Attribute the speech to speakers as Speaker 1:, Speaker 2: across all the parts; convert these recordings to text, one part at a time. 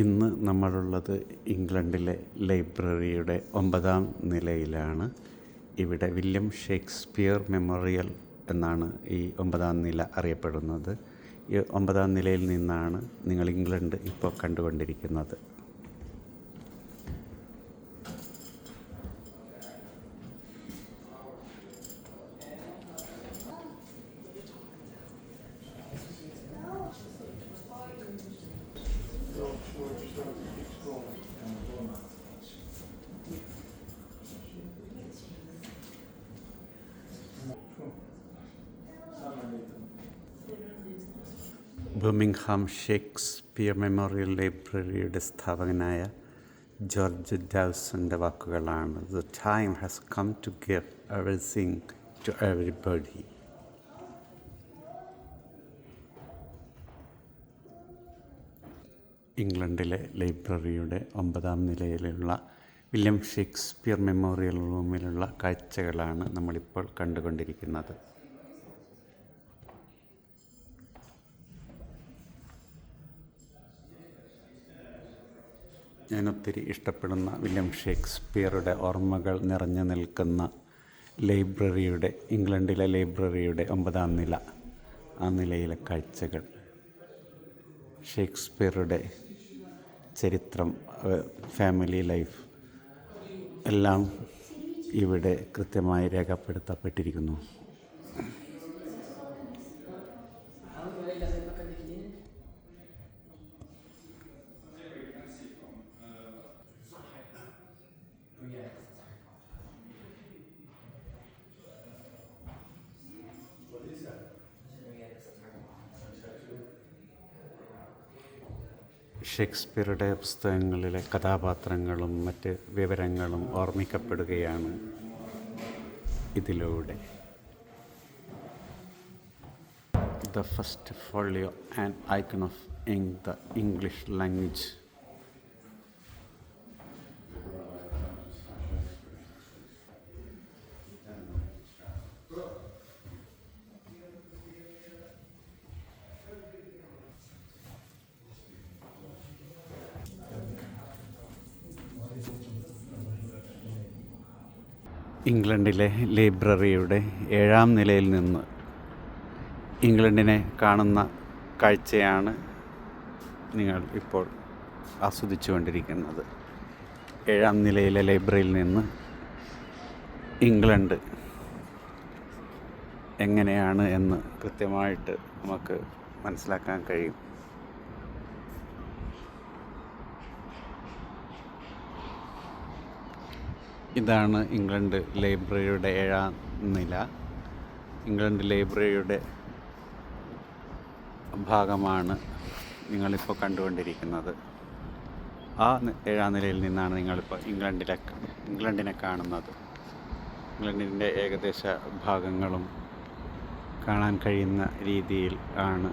Speaker 1: ഇന്ന് നമ്മളുള്ളത് ഇംഗ്ലണ്ടിലെ ലൈബ്രറിയുടെ ഒമ്പതാം നിലയിലാണ്. ഇവിടെ വില്യം ഷേക്സ്പിയർ മെമ്മോറിയൽ എന്നാണ് ഈ ഒമ്പതാം നില അറിയപ്പെടുന്നത്. ഈ ഒമ്പതാം നിലയിൽ നിന്നാണ് നിങ്ങൾ ഇംഗ്ലണ്ട് ഇപ്പോൾ കണ്ടുകൊണ്ടിരിക്കുന്നത്. ബർമിംഗ്ഹാം ഷേക്സ്പിയർ മെമ്മോറിയൽ ലൈബ്രറിയുടെ സ്ഥാപകനായ ജോർജ് ഡൗസന്റെ വാക്കുകളാണ് the time has come to give everything to everybody ഇംഗ്ലണ്ടിലെ ലൈബ്രറിയുടെ ഒമ്പതാം നിലയിലുള്ള വില്യം ഷേക്സ്പിയർ മെമ്മോറിയൽ റൂമിലുള്ള കാഴ്ചകളാണ് നമ്മളിപ്പോൾ കണ്ടുകൊണ്ടിരിക്കുന്നത്. ഞാൻ ഒത്തിരി ഇഷ്ടപ്പെടുന്ന വില്യം ഷേക്സ്പിയറുടെ ഓർമ്മകൾ നിറഞ്ഞു നിൽക്കുന്ന ലൈബ്രറിയുടെ ഇംഗ്ലണ്ടിലെ ലൈബ്രറിയുടെ ഒമ്പതാം നില ആ നിലയിലെ കാഴ്ചകൾ. ഷേക്സ്പിയറുടെ ചരിത്രം ഫാമിലി ലൈഫ് എല്ലാം ഇവിടെ കൃത്യമായി രേഖപ്പെടുത്തപ്പെട്ടിരിക്കുന്നു. ഷേക്സ്പിയറുടെ പുസ്തകങ്ങളിലെ കഥാപാത്രങ്ങളും മറ്റ് വിവരങ്ങളും ഓർമ്മിക്കപ്പെടുകയാണ് ഇതിലൂടെ. The first folio and icon of in the English language ഇംഗ്ലണ്ടിലെ ലൈബ്രറിയുടെ ഏഴാം നിലയിൽ നിന്ന് ഇംഗ്ലണ്ടിനെ കാണുന്ന കാഴ്ചയാണ് നിങ്ങൾ ഇപ്പോൾ ആസ്വദിച്ചു കൊണ്ടിരിക്കുന്നത് ഏഴാം നിലയിലെ ലൈബ്രറിയിൽ നിന്ന് ഇംഗ്ലണ്ട് എങ്ങനെയാണ് എന്ന് കൃത്യമായിട്ട് നമുക്ക് മനസ്സിലാക്കാൻ കഴിയും. ഇതാണ് ഇംഗ്ലണ്ട് ലൈബ്രറിയുടെ ഏഴാം നില. ഇംഗ്ലണ്ട് ലൈബ്രറിയുടെ ഭാഗമാണ് നിങ്ങളിപ്പോൾ കണ്ടുകൊണ്ടിരിക്കുന്നത്. ആ ഏഴാം നിലയിൽ നിന്നാണ് നിങ്ങളിപ്പോൾ ഇംഗ്ലണ്ടിലെ ഇംഗ്ലണ്ടിനെ കാണുന്നത്. ഇംഗ്ലണ്ടിന്റെ ഏകദേശ ഭാഗങ്ങളും കാണാൻ കഴിയുന്ന രീതിയിൽ ആണ്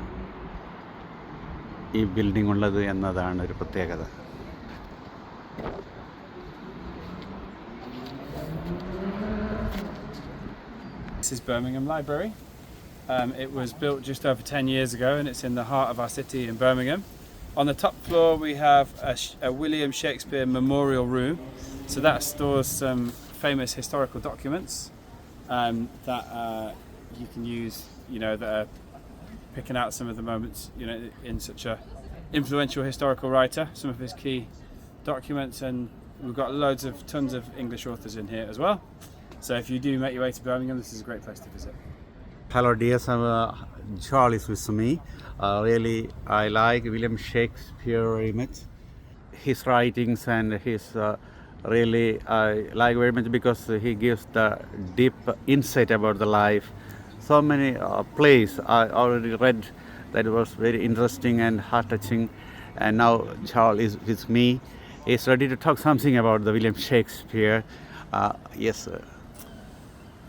Speaker 1: ഈ ബിൽഡിംഗ് ഉള്ളത് എന്നതാണ് ഒരു പ്രത്യേകത.
Speaker 2: This is Birmingham Library. Um, it was built just over 10 years ago and it's in the heart of our city in Birmingham. On the top floor, we have a, a William Shakespeare Memorial Room. So that stores some famous historical documents um, that uh, you can use, you know, that are picking out some of the moments, you know, in such a influential historical writer, some of his key documents, and we've got loads of tons of English authors in here as well. So if you do make your way to Birmingham, this is a great place to visit.
Speaker 1: Hello, dear. So, uh, Charles with me. Uh, really, I like William Shakespeare very much. His writings and his uh, really I like very much because he gives the deep insight about the life. So many uh, plays I already read that was very interesting and heart touching. And now Charles is with me. He's ready to talk something about the William Shakespeare. Uh, yes, sir.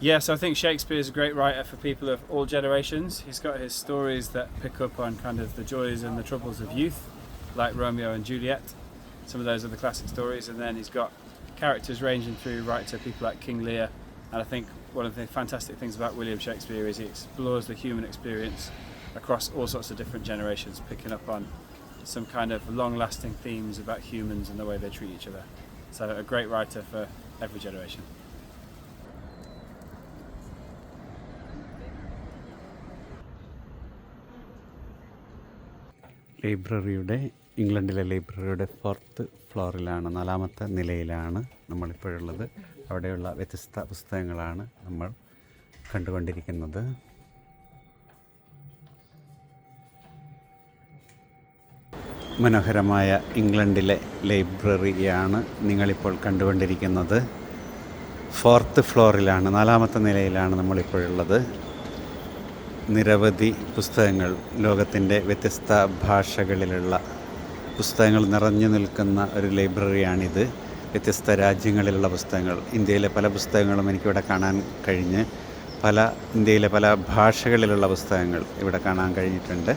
Speaker 2: Yes, I think Shakespeare is a great writer for people of all generations. He's got his stories that pick up on kind of the joys and the troubles of youth, like Romeo and Juliet. Some of those are the classic stories, and then he's got characters ranging through right to people like King Lear. And I think one of the fantastic things about William Shakespeare is he explores the human experience across all sorts of different generations, picking up on some kind of long lasting themes about humans and the way they treat each other. So, a great writer for every generation.
Speaker 1: ലൈബ്രറിയുടെ ഇംഗ്ലണ്ടിലെ ലൈബ്രറിയുടെ fourth ഫ്ലോറിലാണ് നാലാമത്തെ നിലയിലാണ് നമ്മളിപ്പോഴുള്ളത്. അവിടെയുള്ള വ്യത്യസ്ത പുസ്തകങ്ങളാണ് നമ്മൾ കണ്ടുകൊണ്ടിരിക്കുന്നത്. മനോഹരമായ ഇംഗ്ലണ്ടിലെ ലൈബ്രറിയാണ് നിങ്ങളിപ്പോൾ കണ്ടുകൊണ്ടിരിക്കുന്നത്. ഫോർത്ത് ഫ്ലോറിലാണ് നാലാമത്തെ നിലയിലാണ് നമ്മളിപ്പോഴുള്ളത്. നിരവധി പുസ്തകങ്ങൾ ലോകത്തിന്റെ വ്യത്യസ്ത ഭാഷകളിലുള്ള പുസ്തകങ്ങൾ നിറഞ്ഞു നിൽക്കുന്ന ഒരു ലൈബ്രറിയാണിത്. വ്യത്യസ്ത രാജ്യങ്ങളിലുള്ള പുസ്തകങ്ങൾ. ഇന്ത്യയിലെ പല പുസ്തകങ്ങളും എനിക്കിവിടെ കാണാൻ കഴിഞ്ഞ് പല ഇന്ത്യയിലെ പല ഭാഷകളിലുള്ള പുസ്തകങ്ങൾ ഇവിടെ കാണാൻ കഴിഞ്ഞിട്ടുണ്ട്.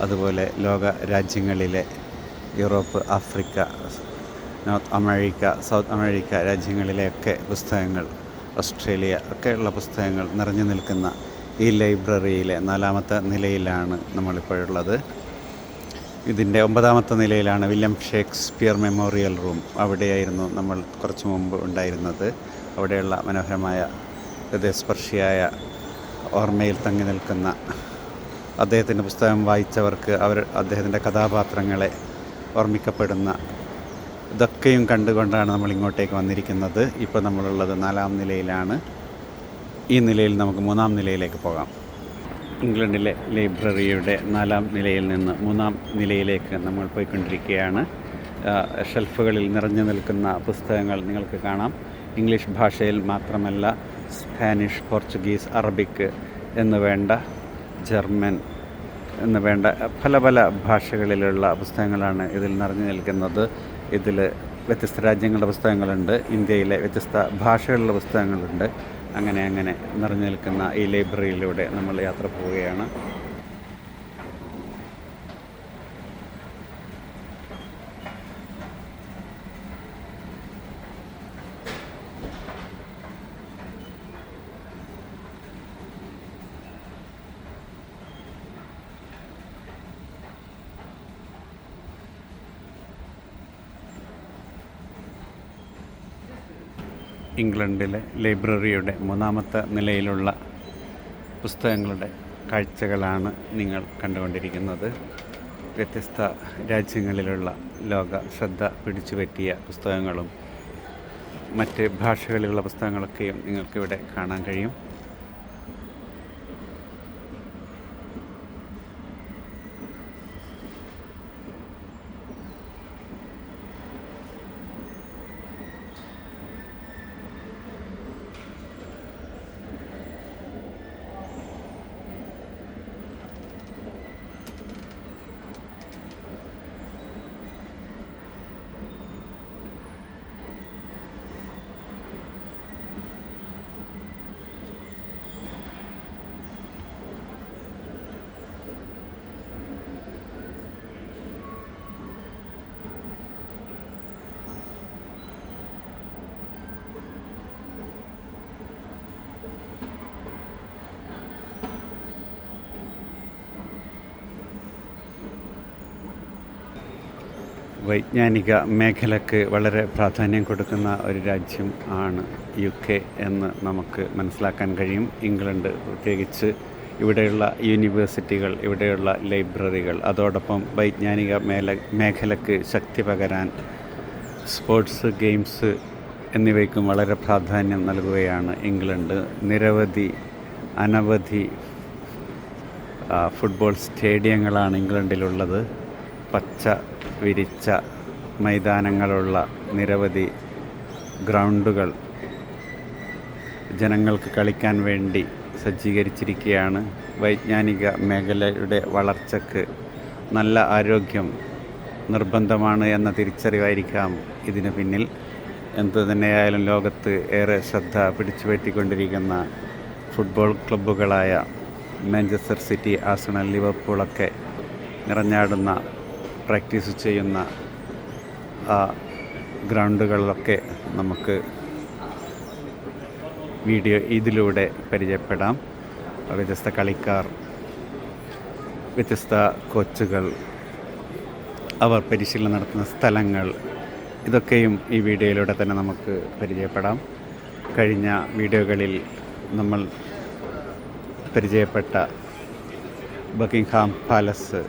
Speaker 1: അതുപോലെ ലോക രാജ്യങ്ങളിലെ Europe Africa North America South America രാജ്യങ്ങളിലെയൊക്കെ പുസ്തകങ്ങൾ ഓസ്ട്രേലിയ ഒക്കെയുള്ള പുസ്തകങ്ങൾ നിറഞ്ഞു നിൽക്കുന്ന ഈ ലൈബ്രറിയിലെ നാലാമത്തെ നിലയിലാണ് നമ്മളിപ്പോഴുള്ളത്. ഇതിന്റെ ഒമ്പതാമത്തെ നിലയിലാണ് വില്യം ഷേക്സ്പിയർ മെമ്മോറിയൽ റൂം. അവിടെയായിരുന്നു നമ്മൾ കുറച്ച് മുമ്പ് ഉണ്ടായിരുന്നത്. അവിടെയുള്ള മനോഹരമായ ഹൃദയസ്പർശിയായ ഓർമ്മയിൽ തങ്ങി നിൽക്കുന്ന അദ്ദേഹത്തിന്റെ പുസ്തകം വായിച്ചവർക്ക് അവർ അദ്ദേഹത്തിന്റെ കഥാപാത്രങ്ങളെ ഓർമ്മിക്കപ്പെടുന്ന ഇതൊക്കെയും കണ്ടുകൊണ്ടാണ് നമ്മൾ ഇങ്ങോട്ടേക്ക് വന്നിരിക്കുന്നത്. ഇപ്പോൾ നമ്മളുള്ളത് നാലാം നിലയിലാണ്. ഈ നിലയിൽ നമുക്ക് മൂന്നാം നിലയിലേക്ക് പോകാം. ഇംഗ്ലണ്ടിലെ ലൈബ്രറിയുടെ നാലാം നിലയിൽ നിന്ന് മൂന്നാം നിലയിലേക്ക് നമ്മൾ പോയിക്കൊണ്ടിരിക്കുകയാണ്. ഷെൽഫുകളിൽ നിറഞ്ഞു നിൽക്കുന്ന പുസ്തകങ്ങൾ നിങ്ങൾക്ക് കാണാം. ഇംഗ്ലീഷ് ഭാഷയിൽ മാത്രമല്ല സ്പാനിഷ് പോർച്ചുഗീസ് അറബിക് എന്ന് വേണ്ട ജർമ്മൻ എന്ന് വേണ്ട പല പല ഭാഷകളിലുള്ള പുസ്തകങ്ങളാണ് ഇതിൽ നിറഞ്ഞു നിൽക്കുന്നത്. ഇതിൽ വ്യത്യസ്ത രാജ്യങ്ങളുടെ പുസ്തകങ്ങളുണ്ട് ഇന്ത്യയിലെ വ്യത്യസ്ത ഭാഷകളിലുള്ള പുസ്തകങ്ങളുണ്ട്. അങ്ങനെ അങ്ങനെ നിറഞ്ഞു നിൽക്കുന്ന ഈ ലൈബ്രറിയിലൂടെ നമ്മൾ യാത്ര പോവുകയാണ്. ഇംഗ്ലണ്ടിലെ ലൈബ്രറിയുടെ മൂന്നാമത്തെ നിലയിലുള്ള പുസ്തകങ്ങളുടെ കാഴ്ചകളാണ് നിങ്ങൾ കണ്ടുകൊണ്ടിരിക്കുന്നത്. വ്യത്യസ്ത രാജ്യങ്ങളിലുള്ള ലോക ശ്രദ്ധ പിടിച്ചു പറ്റിയ പുസ്തകങ്ങളും മറ്റ് ഭാഷകളിലുള്ള പുസ്തകങ്ങളൊക്കെയും നിങ്ങൾക്കിവിടെ കാണാൻ കഴിയും. വൈജ്ഞാനിക മേഖലക്ക് വളരെ പ്രാധാന്യം കൊടുക്കുന്ന ഒരു രാജ്യം ആണ് യു കെ എന്ന് നമുക്ക് മനസ്സിലാക്കാൻ കഴിയും. ഇംഗ്ലണ്ട് പ്രത്യേകിച്ച് ഇവിടെയുള്ള യൂണിവേഴ്സിറ്റികൾ ഇവിടെയുള്ള ലൈബ്രറികൾ അതോടൊപ്പം വൈജ്ഞാനിക മേല മേഖലക്ക് ശക്തി പകരാൻ സ്പോർട്സ് ഗെയിംസ് എന്നിവയ്ക്കും വളരെ പ്രാധാന്യം നൽകുകയാണ് ഇംഗ്ലണ്ട്. നിരവധി അനവധി ഫുട്ബോൾ സ്റ്റേഡിയങ്ങളാണ് ഇംഗ്ലണ്ടിലുള്ളത്. പച്ച വിരിച്ച മൈതാനങ്ങളുള്ള നിരവധി ഗ്രൗണ്ടുകൾ ജനങ്ങൾക്ക് കളിക്കാൻ വേണ്ടി സജ്ജീകരിച്ചിരിക്കുകയാണ്. വൈജ്ഞാനിക മേഖലയുടെ വളർച്ചയ്ക്ക് നല്ല ആരോഗ്യം നിർബന്ധമാണ് എന്ന തിരിച്ചറിവായിരിക്കാം ഇതിന് പിന്നിൽ. എന്തു തന്നെയായാലും ലോകത്ത് ഏറെ ശ്രദ്ധ പിടിച്ചുപറ്റിക്കൊണ്ടിരിക്കുന്ന ഫുട്ബോൾ ക്ലബ്ബുകളായ മാഞ്ചസ്റ്റർ സിറ്റി ആസണൽ ലിവർപൂളൊക്കെ നിറഞ്ഞാടുന്ന പ്രാക്ടീസ് ചെയ്യുന്ന ആ ഗ്രൗണ്ടുകളിലൊക്കെ നമുക്ക് വീഡിയോ ഇതിലൂടെ പരിചയപ്പെടാം. വ്യത്യസ്ത കളിക്കാർ വ്യത്യസ്ത കോച്ചുകൾ അവർ പരിശീലനം നടത്തുന്ന സ്ഥലങ്ങൾ ഇതൊക്കെയും ഈ വീഡിയോയിലൂടെ തന്നെ നമുക്ക് പരിചയപ്പെടാം. കഴിഞ്ഞ വീഡിയോകളിൽ നമ്മൾ പരിചയപ്പെട്ട ബക്കിംഗ്ഹാം പാലസ്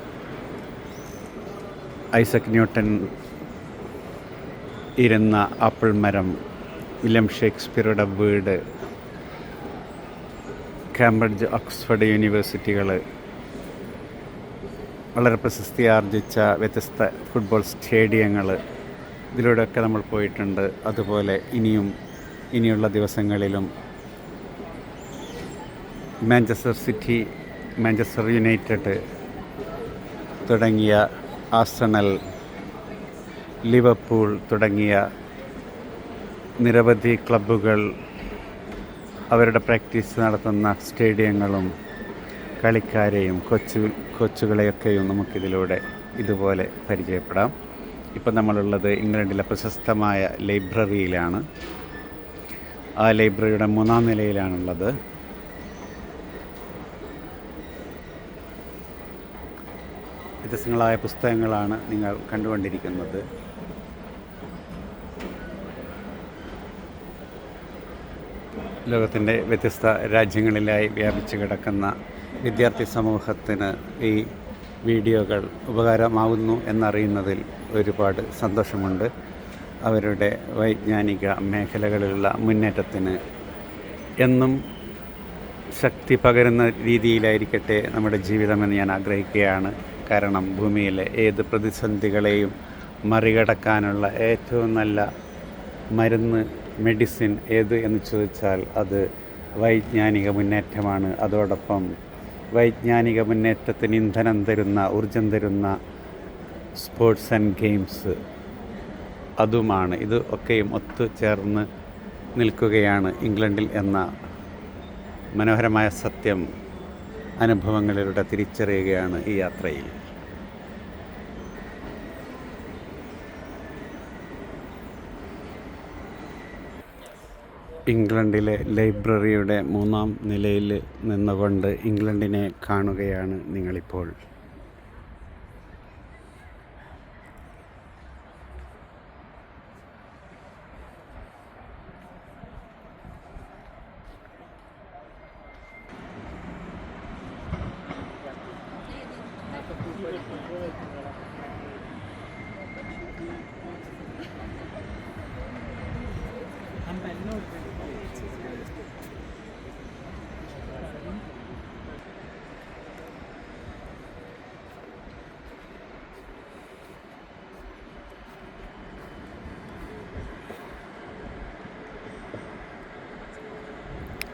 Speaker 1: ഐസക് ന്യൂട്ടൻ ഇരുന്ന ആപ്പിൾ മരം വില്യം ഷേക്സ്പിയറുടെ വീട് കാംബ്രിഡ്ജ് ഓക്സ്ഫോർഡ് യൂണിവേഴ്സിറ്റികൾ വളരെ പ്രശസ്തി ആർജിച്ച വ്യത്യസ്ത ഫുട്ബോൾ സ്റ്റേഡിയങ്ങൾ ഇതിലൂടെയൊക്കെ നമ്മൾ പോയിട്ടുണ്ട്. അതുപോലെ ഇനിയും ഇനിയുള്ള ദിവസങ്ങളിലും മാഞ്ചസ്റ്റർ സിറ്റി മാഞ്ചസ്റ്റർ യുണൈറ്റഡ് തുടങ്ങിയ ആസണൽ ലിവർപൂൾ തുടങ്ങിയ നിരവധി ക്ലബ്ബുകൾ അവരുടെ പ്രാക്ടീസ് നടത്തുന്ന സ്റ്റേഡിയങ്ങളും കളിക്കാരെയും കൊച്ചു കൊച്ചുകളെയൊക്കെയും നമുക്കിതിലൂടെ ഇതുപോലെ പരിചയപ്പെടാം. ഇപ്പം നമ്മളുള്ളത് ഇംഗ്ലണ്ടിലെ പ്രശസ്തമായ ലൈബ്രറിയിലാണ്. ആ ലൈബ്രറിയുടെ മൂന്നാം നിലയിലാണുള്ളത്. വ്യത്യസ്തങ്ങളായ പുസ്തകങ്ങളാണ് നിങ്ങൾ കണ്ടുകൊണ്ടിരിക്കുന്നത്. ലോകത്തിന്റെ വ്യത്യസ്ത രാജ്യങ്ങളിലായി വ്യാപിച്ചു കിടക്കുന്ന വിദ്യാർത്ഥി സമൂഹത്തിന് ഈ വീഡിയോകൾ ഉപകാരമാകുന്നു എന്നറിയുന്നതിൽ ഒരുപാട് സന്തോഷമുണ്ട്. അവരുടെ വൈജ്ഞാനിക മേഖലകളിലുള്ള മുന്നേറ്റത്തിന് എന്നും ശക്തി പകരുന്ന രീതിയിലായിരിക്കട്ടെ നമ്മുടെ ജീവിതമെന്ന് ഞാൻ ആഗ്രഹിക്കുകയാണ്. കാരണം ഭൂമിയിലെ ഏത് പ്രതിസന്ധികളെയും മറികടക്കാനുള്ള ഏറ്റവും നല്ല മരുന്ന് മെഡിസിൻ ഏത് എന്ന് ചോദിച്ചാൽ അത് വൈജ്ഞാനിക മുന്നേറ്റമാണ്. അതോടൊപ്പം വൈജ്ഞാനിക മുന്നേറ്റത്തിന് ഇന്ധനം തരുന്ന ഊർജം തരുന്ന സ്പോർട്സ് ആൻഡ് ഗെയിംസ് അതുമാണ്. ഇത് ഒക്കെയും ഒത്തുചേർന്ന് നിൽക്കുകയാണ് ഇംഗ്ലണ്ടിൽ എന്ന മനോഹരമായ സത്യം. അനുഭവങ്ങളിലൂടെ തിരിച്ചറിയുകയാണ് ഈ യാത്രയിൽ. ഇംഗ്ലണ്ടിലെ ലൈബ്രറിയുടെ മൂന്നാം നിലയിൽ നിന്നുകൊണ്ട് ഇംഗ്ലണ്ടിനെ കാണുകയാണ് നിങ്ങളിപ്പോൾ.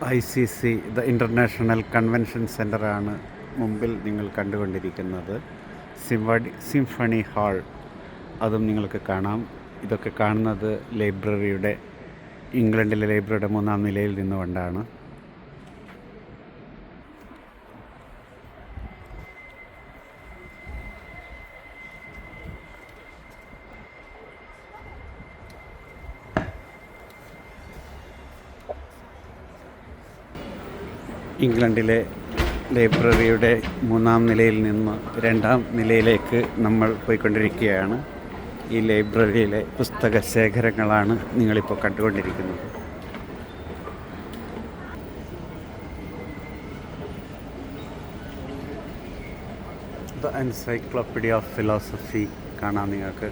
Speaker 1: I C C the international convention സെന്ററാണ് മുമ്പിൽ നിങ്ങൾ കണ്ടുകൊണ്ടിരിക്കുന്നത്. Symphony symphony hall. അതും നിങ്ങൾക്ക് കാണാം. ഇതൊക്കെ കാണുന്നത് ലൈബ്രറിയുടെ ഇംഗ്ലണ്ടിലെ ലൈബ്രറിയുടെ മൂന്നാം നിലയിൽ നിന്നുകൊണ്ടാണ്. ഇംഗ്ലണ്ടിലെ ലൈബ്രറിയുടെ മൂന്നാം നിലയിൽ നിന്ന് രണ്ടാം നിലയിലേക്ക് നമ്മൾ പോയിക്കൊണ്ടിരിക്കുകയാണ്. ഈ ലൈബ്രറിയിലെ പുസ്തക ശേഖരങ്ങളാണ് നിങ്ങളിപ്പോൾ കണ്ടുകൊണ്ടിരിക്കുന്നത്. ദ എൻസൈക്ലോപ്പീഡിയ ഓഫ് ഫിലോസഫി കാണാം നിങ്ങൾക്ക്.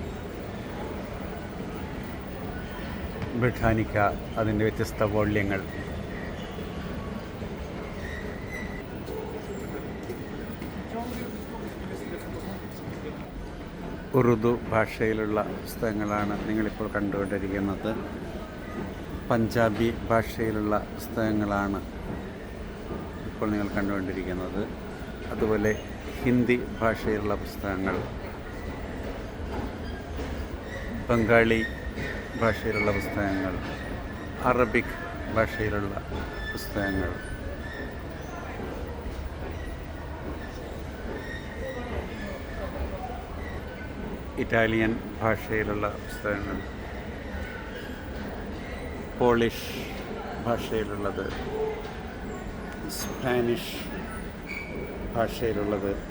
Speaker 1: ബ്രിട്ടാനിക്ക അതിന്റെ വ്യത്യസ്ത വോള്യങ്ങൾ ഉറുദു ഭാഷയിലുള്ള പുസ്തകങ്ങളാണ് നിങ്ങളിപ്പോൾ കണ്ടുകൊണ്ടിരിക്കുന്നത്. പഞ്ചാബി ഭാഷയിലുള്ള പുസ്തകങ്ങളാണ് ഇപ്പോൾ നിങ്ങൾ കണ്ടുകൊണ്ടിരിക്കുന്നത്. അതുപോലെ ഹിന്ദി ഭാഷയിലുള്ള പുസ്തകങ്ങൾ ബംഗാളി ഭാഷയിലുള്ള പുസ്തകങ്ങൾ അറബിക് ഭാഷയിലുള്ള പുസ്തകങ്ങൾ ഇറ്റാലിയൻ ഭാഷയിലുള്ള പുസ്തകങ്ങൾ. പോളിഷ് ഭാഷയിലുള്ളത്. സ്പാനിഷ് ഭാഷയിലുള്ളത്.